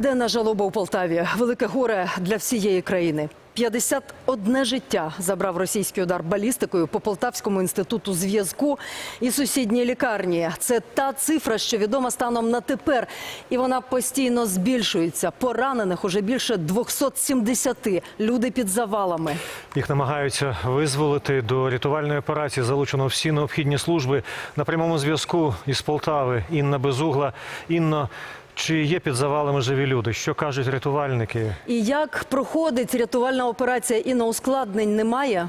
Триденна жалоба у Полтаві. Велике горе для всієї країни. 51 життя забрав російський удар балістикою по Полтавському інституту зв'язку і сусідній лікарні. Це та цифра, що відома станом на тепер, і вона постійно збільшується. Поранених уже більше 270. Люди під завалами. Їх намагаються визволити до рятувальної операції. Залучено всі необхідні служби на прямому зв'язку із Полтави. Інна Безугла. Інно, чи є під завалами живі люди? Що кажуть рятувальники? І як проходить рятувальна операція і на ускладнень немає?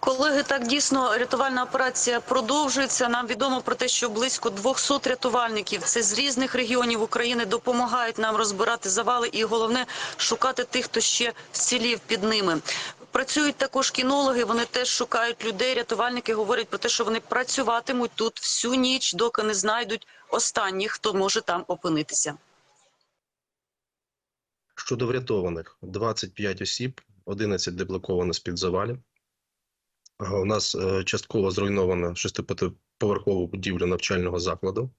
Колеги, так дійсно рятувальна операція продовжується. Нам відомо про те, що близько 200 рятувальників це з різних регіонів України допомагають нам розбирати завали, і головне шукати тих, хто ще вцілів під ними. Працюють також кінологи. Вони теж шукають людей. Рятувальники говорять про те, що вони працюватимуть тут всю ніч, доки не знайдуть останніх, хто може там опинитися. Щодо врятованих, 25 осіб, 11 деблоковано з-під завалів. А У нас е, частково зруйнована шестиповерхова будівля навчального закладу.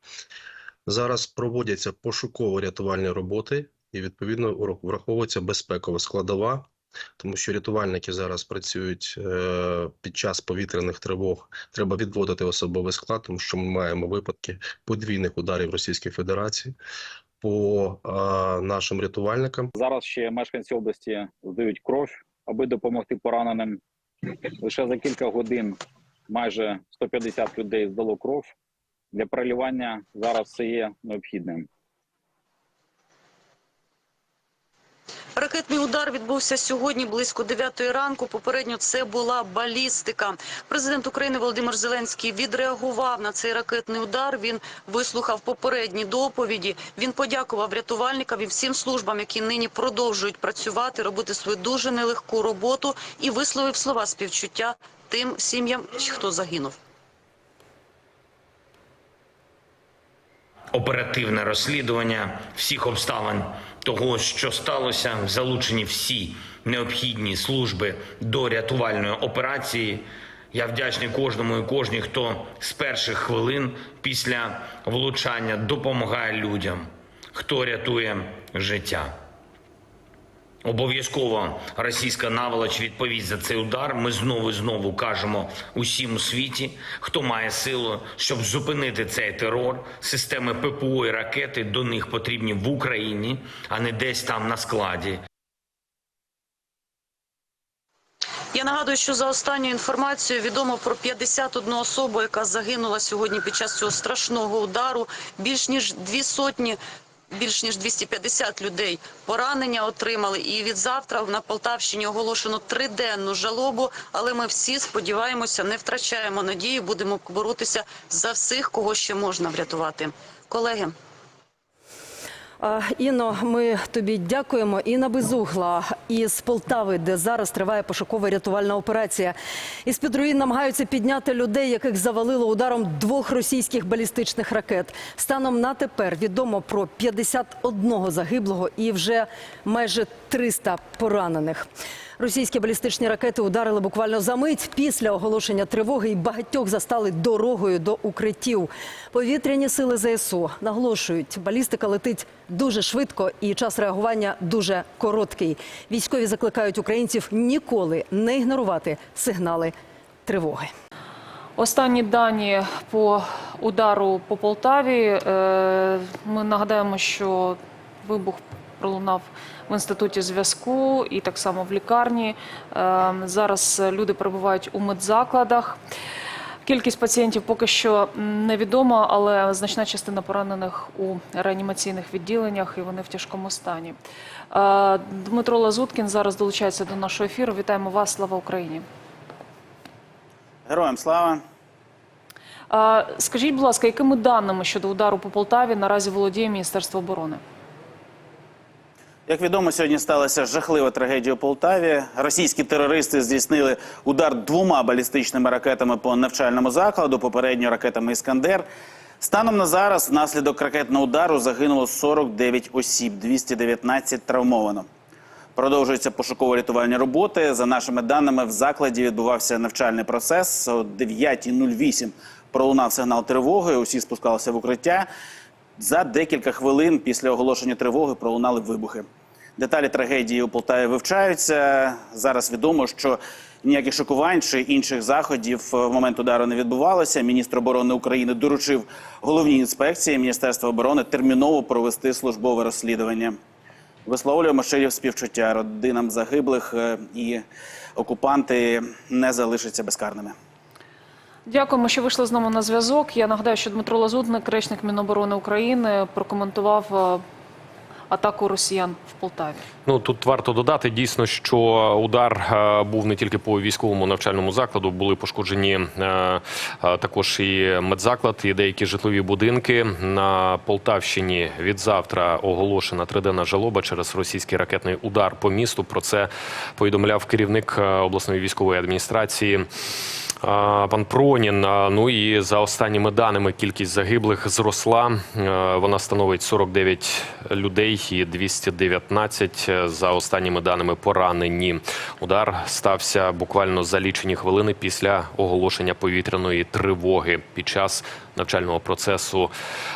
Зараз проводяться пошуково-рятувальні роботи і, відповідно, враховується безпекова складова, тому що рятувальники зараз працюють е, під час повітряних тривог. Треба відводити особовий склад, тому що ми маємо випадки подвійних ударів Російської Федерації по е, нашим рятувальникам. Зараз ще мешканці області здають кров, аби допомогти пораненим. Лише за кілька годин майже 150 людей здало кров. Для переливання зараз все є необхідним. Ракетний удар відбувся сьогодні близько 9 ранку. Попередньо це була балістика. Президент України Володимир Зеленський відреагував на цей ракетний удар. Він вислухав попередні доповіді. Він подякував рятувальникам і всім службам, які нині продовжують працювати, робити свою дуже нелегку роботу, і висловив слова співчуття тим сім'ям, хто загинув. Оперативне розслідування всіх обставин того, що сталося, залучені всі необхідні служби до рятувальної операції. Я вдячний кожному і кожній, хто з перших хвилин після влучання допомагає людям, хто рятує життя. Обов'язково російська наволоч відповість за цей удар. Ми знову і знову кажемо усім у світі, хто має силу, щоб зупинити цей терор. Системи ППО і ракети до них потрібні в Україні, а не десь там на складі. Я нагадую, що за останньою інформацією відомо про 51 особу, яка загинула сьогодні під час цього страшного удару. Більш ніж дві сотні, більш ніж 250 людей поранення отримали. І від завтра на Полтавщині оголошено триденну жалобу. Але ми всі сподіваємося, не втрачаємо надії, будемо боротися за всіх, кого ще можна врятувати. Колеги. А, Інно, ми тобі дякуємо. Інна Безугла із Полтави, де зараз триває пошукова рятувальна операція. Із під руїн намагаються підняти людей, яких завалило ударом двох російських балістичних ракет. Станом на тепер відомо про 51 загиблого і вже майже 300 поранених. Російські балістичні ракети ударили буквально за мить після оголошення тривоги і багатьох застали дорогою до укриттів. Повітряні сили ЗСУ наголошують, балістика летить дуже швидко і час реагування дуже короткий. Військові закликають українців ніколи не ігнорувати сигнали тривоги. Останні дані по удару по Полтаві. Е, Ми нагадаємо, що вибух пролунав в інституті зв'язку і так само в лікарні. Е, Зараз люди перебувають у медзакладах. Кількість пацієнтів поки що невідома, але значна частина поранених у реанімаційних відділеннях і вони в тяжкому стані. Е, Дмитро Лазуткін зараз долучається до нашого ефіру. Вітаємо вас, слава Україні! Героям слава. Скажіть, будь ласка, якими даними щодо удару по Полтаві наразі володіє Міністерство оборони? Як відомо, сьогодні сталася жахлива трагедія у Полтаві. Російські терористи здійснили удар двома балістичними ракетами по навчальному закладу, попередньо ракетами Іскандер. Станом на зараз, внаслідок ракетного удару загинуло 49 осіб, 219 травмовано. Продовжуються пошуково-рятувальні роботи. За нашими даними, в закладі відбувався навчальний процес. О 9.08 пролунав сигнал тривоги. Усі спускалися в укриття. За декілька хвилин після оголошення тривоги пролунали вибухи. Деталі трагедії у Полтаві вивчаються. Зараз відомо, що ніяких шокувань чи інших заходів в момент удару не відбувалося. Міністр оборони України доручив головній інспекції Міністерства оборони терміново провести службове розслідування. Висловлюємо щирі співчуття родинам загиблих е, і окупанти не залишаться безкарними. Дякуємо, що вийшли з нами на зв'язок. Я нагадаю, що Дмитро Лазутник, речник Міноборони України, прокоментував е, атаку росіян в Полтаві. Ну тут варто додати дійсно, що удар е, був не тільки по військовому навчальному закладу, були пошкоджені е, також і медзаклад, і деякі житлові будинки на Полтавщині. Від завтра оголошена триденна жалоба через російський ракетний удар по місту. Про це повідомляв керівник обласної військової адміністрації. Пан Пронін, ну і за останніми даними кількість загиблих зросла. Е, Вона становить 49 людей і 219 е, за останніми даними поранені. Удар стався буквально за лічені хвилини після оголошення повітряної тривоги. Під час навчального процесу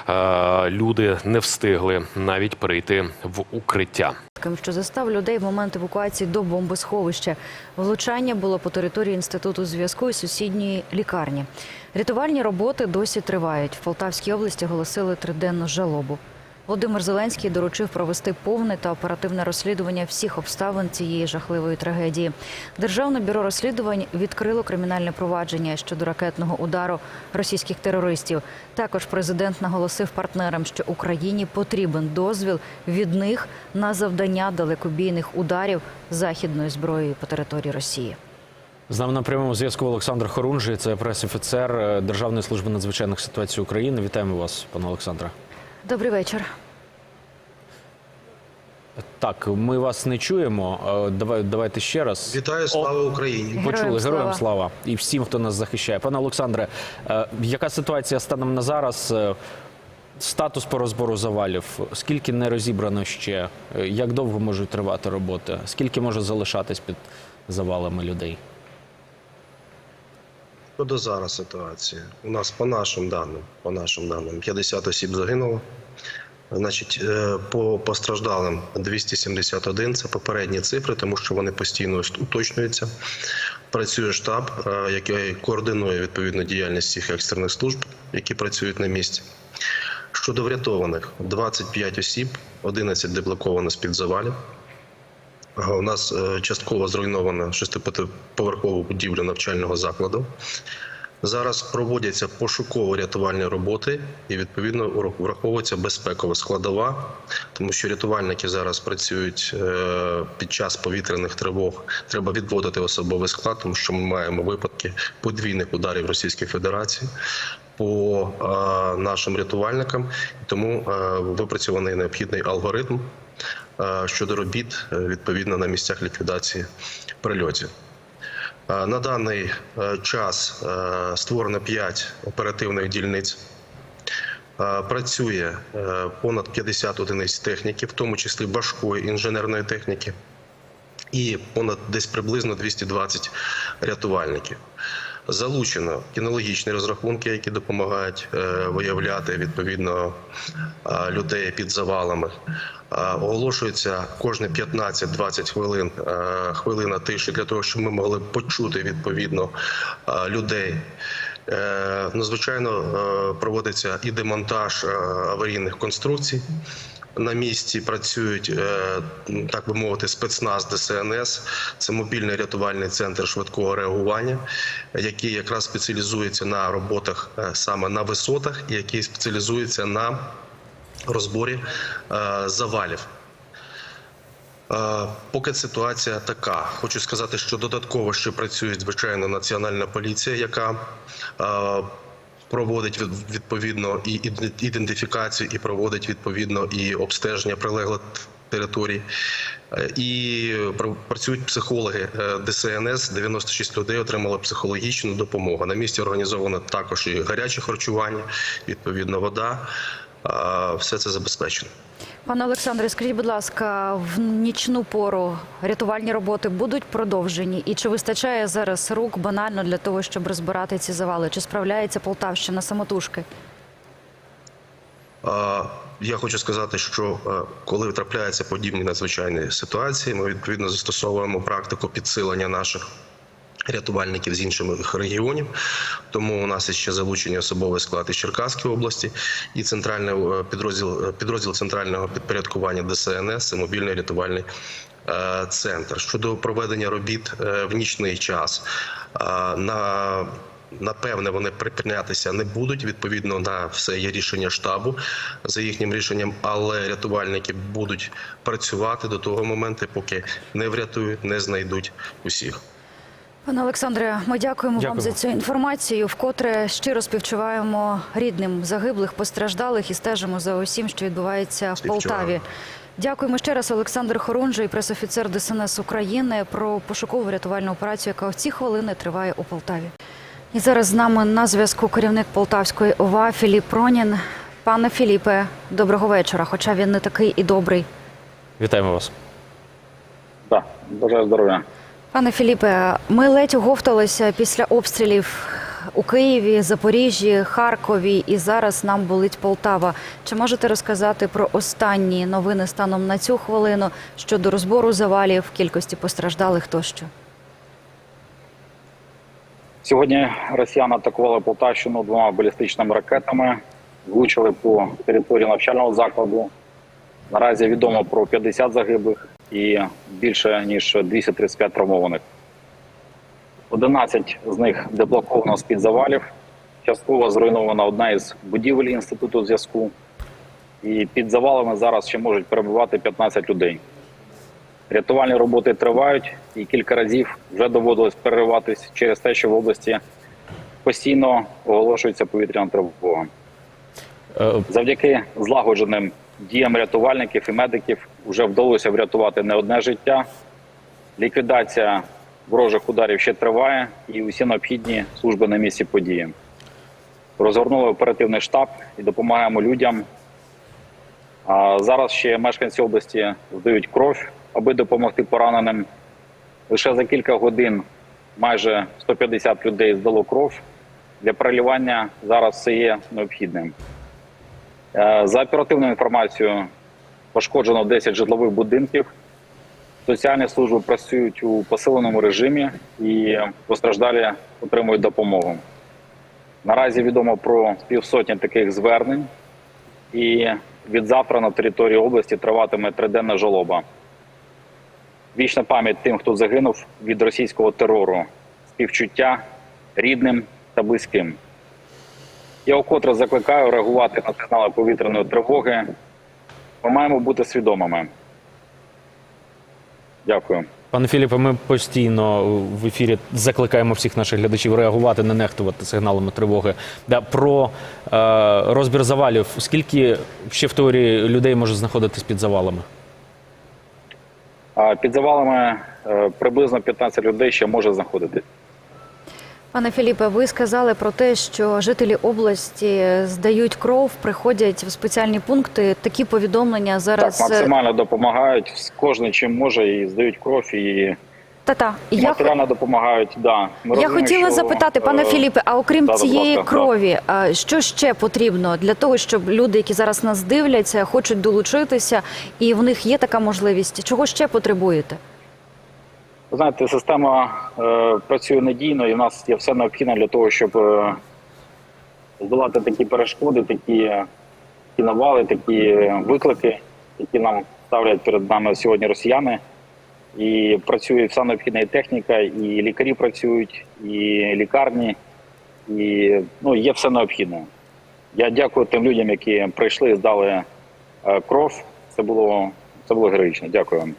е, люди не встигли навіть перейти в укриття. що застав людей в момент евакуації до бомбосховища. Влучання було по території інституту зв'язку і сусідньої лікарні. Рятувальні роботи досі тривають. В Полтавській області оголосили триденну жалобу. Володимир Зеленський доручив провести повне та оперативне розслідування всіх обставин цієї жахливої трагедії. Державне бюро розслідувань відкрило кримінальне провадження щодо ракетного удару російських терористів. Також президент наголосив партнерам, що Україні потрібен дозвіл від них на завдання далекобійних ударів західною зброєю по території Росії. З нами на прямому зв'язку Олександр Хорунжий, це прес-офіцер е, Державної служби надзвичайних ситуацій України. Вітаємо вас, пане Олександре. Добрий вечір. Так, ми вас не чуємо. Е, Давай, давайте ще раз. Вітаю, слава Україні! Почули Героям героям слава. слава і всім, хто нас захищає. Пане Олександре, е, яка ситуація станом на зараз? Статус по розбору завалів, скільки не розібрано ще, як довго можуть тривати роботи, скільки може залишатись під завалами людей? Щодо зараз ситуації. У нас по нашим даним, по нашим даним, 50 осіб загинуло. Значить, е, по постраждалим 271 – це попередні цифри, тому що вони постійно уточнюються. Працює штаб, е, який координує відповідну діяльність всіх екстрених служб, які працюють на місці. Щодо врятованих, 25 осіб, 11 деблоковано з-під завалів. У нас е, частково зруйнована шестиповерхова будівля навчального закладу. Зараз проводяться пошуково-рятувальні роботи і відповідно враховується безпекова складова, тому що рятувальники зараз працюють е, під час повітряних тривог. Треба відводити особовий склад, тому що ми маємо випадки подвійних ударів Російської Федерації по е, нашим рятувальникам. Тому е, випрацьований необхідний алгоритм е, щодо робіт відповідно на місцях ліквідації прильотів. На даний час створено 5 оперативних дільниць. Працює понад 50 одиниць техніки, в тому числі важкої інженерної техніки, і понад десь приблизно 220 рятувальників. Залучено кінологічні розрахунки, які допомагають е, виявляти відповідно е, людей під завалами. Е, Оголошується кожні 15-20 хвилин хвилина тиші для того, щоб ми могли почути відповідно людей. Ну, звичайно, проводиться і демонтаж аварійних конструкцій. На місці працюють, е, так би мовити, спецназ ДСНС. Це мобільний рятувальний центр швидкого реагування, який якраз спеціалізується на роботах е, саме на висотах, і який спеціалізується на розборі е, завалів. Поки ситуація така. Хочу сказати, що додатково ще працює звичайно національна поліція, яка проводить від- відповідно і ідентифікацію, і проводить відповідно і обстеження прилеглих територій. Е, І працюють психологи е, ДСНС. 96 людей отримали психологічну допомогу. На місці організовано також і гаряче харчування, відповідно, вода. Все це забезпечено. Пане Олександре, скажіть, будь ласка, в нічну пору рятувальні роботи будуть продовжені? І чи вистачає зараз рук банально для того, щоб розбирати ці завали? Чи справляється Полтавщина самотужки? А, Я хочу сказати, що е, коли трапляються подібні надзвичайні ситуації, ми відповідно застосовуємо практику підсилення наших рятувальників з інших регіонів. Тому у нас ще залучені особовий склад із Черкаської області і центральний е, підрозділ е, підрозділ центрального підпорядкування ДСНС це мобільний рятувальний е, центр. Щодо проведення робіт в нічний час на Напевне, вони припинятися не будуть. Відповідно на все є рішення штабу за їхнім рішенням, але рятувальники будуть працювати до того моменту, поки не врятують, не знайдуть усіх. Пане Олександре, ми дякуємо вам за цю інформацію. Вкотре щиро співчуваємо рідним загиблих, постраждалих і стежимо за усім, що відбувається в Полтаві. Дякуємо ще раз. Олександр Хорунжий, пресофіцер ДСНС України, про пошукову рятувальну операцію, яка в ці хвилини триває у Полтаві. І зараз з нами на зв'язку керівник Полтавської ОВА Філіп Пронін. Пане Філіпе, доброго вечора. Хоча він не такий і добрий. Вітаємо вас. Так, бажаю здоров'я. Пане Філіпе, ми ледь оговталися після обстрілів у Києві, Запоріжжі, Харкові, і зараз нам болить Полтава. Чи можете розказати про останні новини станом на цю хвилину щодо розбору завалів, кількості постраждалих тощо? Сьогодні росіяни атакували Полтавщину двома балістичними ракетами, влучили по території навчального закладу. Наразі відомо про 50 загиблих і більше ніж 235 травмованих. 11 з них деблоковано з-під завалів. Частково зруйнована одна із будівель інституту зв'язку. І під завалами зараз ще можуть перебувати 15 людей. Рятувальні роботи тривають, і кілька разів вже доводилось перериватись через те, що в області постійно оголошується повітряна тривога. Е, Завдяки злагодженим діям рятувальників і медиків вже вдалося врятувати не одне життя. Ліквідація ворожих ударів ще триває, і усі необхідні служби на місці події. Розгорнули оперативний штаб і допомагаємо людям. А зараз ще мешканці області здають кров, аби допомогти пораненим. Лише за кілька годин майже 150 людей здало кров. Для переливання зараз все є необхідним. Е, За оперативною інформацією, пошкоджено 10 житлових будинків. Соціальні служби працюють у посиленому режимі і постраждалі отримують допомогу. Наразі відомо про півсотні таких звернень, і від завтра на території області триватиме триденна жалоба. Вічна пам'ять тим, хто загинув від російського терору, співчуття рідним та близьким. Я вкотре закликаю реагувати на сигнали повітряної тривоги. Ми маємо бути свідомими. Дякую. Пане Філіпе, ми постійно в ефірі закликаємо всіх наших глядачів реагувати, не нехтувати сигналами тривоги. Да, про е, розбір завалів. Скільки ще в теорії людей може знаходитись під завалами? Під завалами е, приблизно 15 людей ще може знаходитись. Пане Філіпе, ви сказали про те, що жителі області здають кров, приходять в спеціальні пункти. Такі повідомлення зараз Так, максимально допомагають. Кожен чим може і здають кров, і Та-та. і Я матеріально допомагають. Да. Ми Я хотіла що, запитати, пане е, Філіпе, а окрім да, цієї ласка, крові, а що ще потрібно для того, щоб люди, які зараз нас дивляться, хочуть долучитися, і в них є така можливість? Чого ще потребуєте? Знаєте, система е, працює надійно, і в нас є все необхідне для того, щоб е, здолати такі перешкоди, такі, такі навали, такі виклики, які нам ставлять перед нами сьогодні росіяни. І працює вся необхідна і техніка, і лікарі працюють, і лікарні, і ну, є все необхідне. Я дякую тим людям, які прийшли і здали е, кров. Це було, це було героїчно. Дякую вам.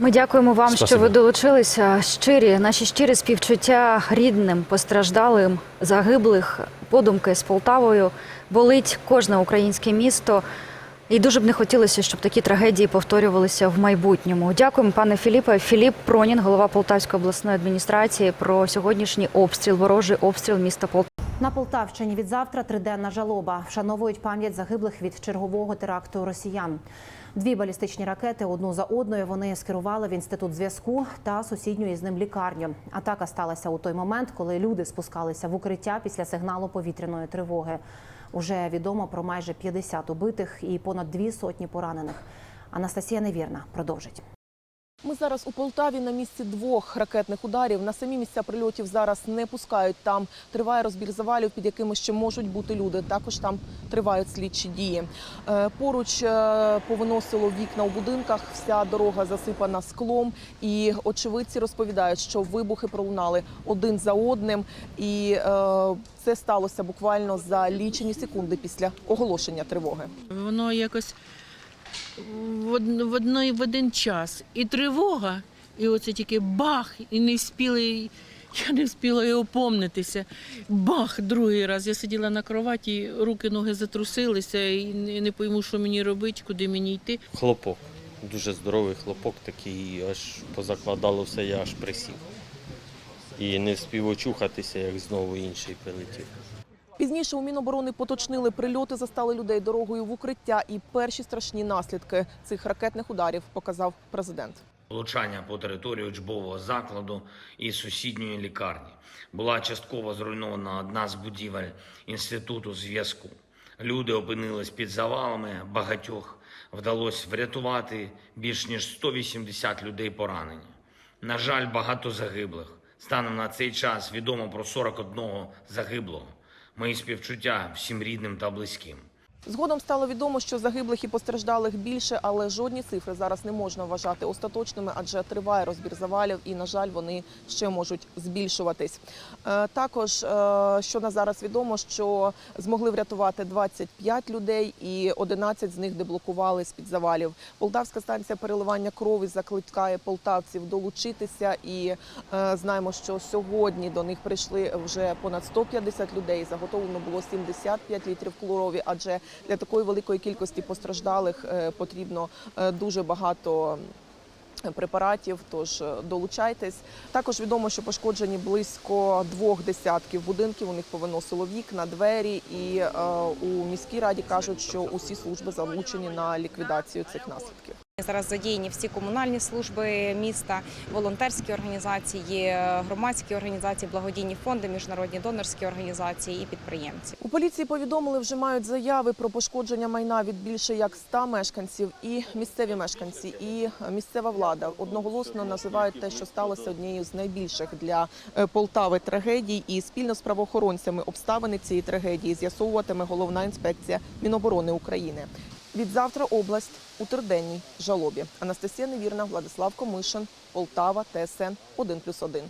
Ми дякуємо вам, що ви долучилися. Щирі наші щирі співчуття рідним, постраждалим, загиблих, подумки з Полтавою. Болить кожне українське місто. І дуже б не хотілося, щоб такі трагедії повторювалися в майбутньому. Дякуємо, пане Філіпе. Філіп Пронін, голова Полтавської обласної адміністрації, про сьогоднішній обстріл, ворожий обстріл міста Полтава. На Полтавщині від завтра триденна жалоба. Вшановують пам'ять загиблих від чергового теракту росіян. Дві балістичні ракети одну за одною вони скерували в інститут зв'язку та сусідню із ним лікарню. Атака сталася у той момент, коли люди спускалися в укриття після сигналу повітряної тривоги. Уже відомо про майже 50 убитих і понад дві сотні поранених. Анастасія Невірна продовжить. Ми зараз у Полтаві на місці двох ракетних ударів. На самі місця прильотів зараз не пускають. Там триває розбір завалів, під якими ще можуть бути люди. Також там тривають слідчі дії. Е, Поруч е, повиносило вікна у будинках. Вся дорога засипана склом. І очевидці розповідають, що вибухи пролунали один за одним. І е, це сталося буквально за лічені секунди після оголошення тривоги. Воно якось в, од- в, одної, в один час. І тривога, і оце тільки бах, і не вспіли, я не встигла і опомнитися. Бах, другий раз. Я сиділа на кроваті, руки, ноги затрусилися, і не пойму, що мені робити, куди мені йти. Хлопок. Дуже здоровий хлопок такий, аж позакладало все, я аж присів. І не встиг очухатися, як знову інший прилетів. Пізніше у Міноборони поточнили прильоти, застали людей дорогою в укриття. І перші страшні наслідки цих ракетних ударів показав президент. Влучання по території учбового закладу і сусідньої лікарні. Була частково зруйнована одна з будівель інституту зв'язку. Люди опинились під завалами, багатьох вдалося врятувати більш ніж 180 людей поранені. На жаль, багато загиблих. Станом на цей час відомо про 41 загиблого. Мої співчуття всім рідним та близьким. Згодом стало відомо, що загиблих і постраждалих більше, але жодні цифри зараз не можна вважати остаточними, адже триває розбір завалів, і на жаль, вони ще можуть збільшуватись. Е, Також, е, що на зараз відомо, що змогли врятувати 25 людей, і 11 з них деблокували з під завалів. Полтавська станція переливання крові закликає полтавців долучитися. І е, знаємо, що сьогодні до них прийшли вже понад 150 людей. Заготовлено було 75 літрів крові, адже для такої великої кількості постраждалих е, потрібно е, дуже багато. Препаратів, тож е, долучайтесь. Також відомо, що пошкоджені близько двох десятків будинків. У них повиносило вікна, двері, і е, у міській раді кажуть, що усі служби залучені на ліквідацію цих наслідків. Зараз задіяні всі комунальні служби міста, волонтерські організації, громадські організації, благодійні фонди, міжнародні донорські організації і підприємці. У поліції повідомили, вже мають заяви про пошкодження майна від більше як 100 мешканців, і місцеві мешканці, і місцева влада одноголосно називають те, що сталося однією з найбільших для е, Полтави трагедій. І спільно з правоохоронцями обставини цієї трагедії з'ясовуватиме головна інспекція Міноборони України. Від завтра область у триденній жалобі. Анастасія Невірна, Владислав Комишин, Полтава, ТСН 1+,1.